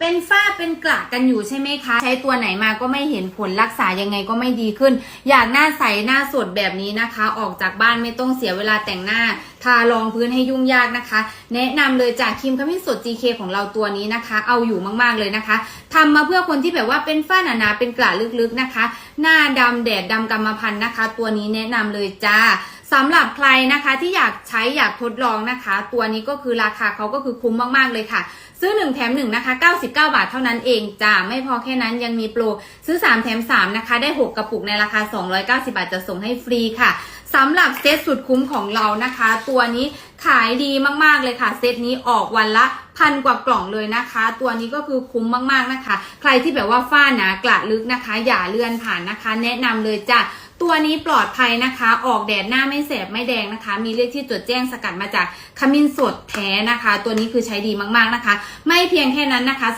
เป็นฝ้าเป็นกระกันอยู่ใช่ไหมคะ ใช้ตัวไหนมาก็ไม่เห็นผลรักษายังไงก็ไม่ดีขึ้น อยากหน้าใสหน้าสดแบบนี้นะคะ ออกจากบ้านไม่ต้องเสียเวลาแต่งหน้า ทารองพื้นให้ยุ่งยากนะคะ แนะนำเลยจากครีมขมิ้นสด GK ของเราตัวนี้นะคะ เอาอยู่มากๆเลยนะคะทำมาเพื่อคนที่แบบว่าเป็นฝ้าหนาๆเป็นกระลึกๆนะคะ หน้าดำแดดดำกรรมพันธุ์นะคะ ตัวนี้แนะนำเลยจ้า สำหรับใครนะคะที่อยากใช้อยากทดลองนะคะ ตัวนี้ก็คือราคาเขาก็คือคุ้มมากๆเลยค่ะ ซื้อ 1 แถม1นะคะ99 บาทเท่านั้นเองจ้าไม่พอแค่นั้นยังมีโปรซื้อ 3 แถม 3 นะคะ ได้ 6 กระปุกในราคา 290 บาทจะส่งให้ฟรีค่ะสำหรับเซตสุดคุ้มของเรานะคะ ตัวนี้ขายดีมากๆเลยค่ะ เซตนี้ออกวันละพันกว่ากล่องเลยนะคะ ตัวนี้ก็คือคุ้มมากๆนะคะ ใครที่แบบว่าฝ้าหนากระลึกนะคะ อย่าเลื่อนผ่านนะคะ แนะนำเลยจ้า ตัวนี้ปลอดภัยนะคะ ออกแดดหน้าไม่แสบไม่แดงนะคะ มีเลขที่จดแจ้งสกัดมาจากขมิ้นสดแท้นะคะ ตัวนี้คือใช้ดีมากๆนะคะ ไม่เพียงแค่นั้นนะคะ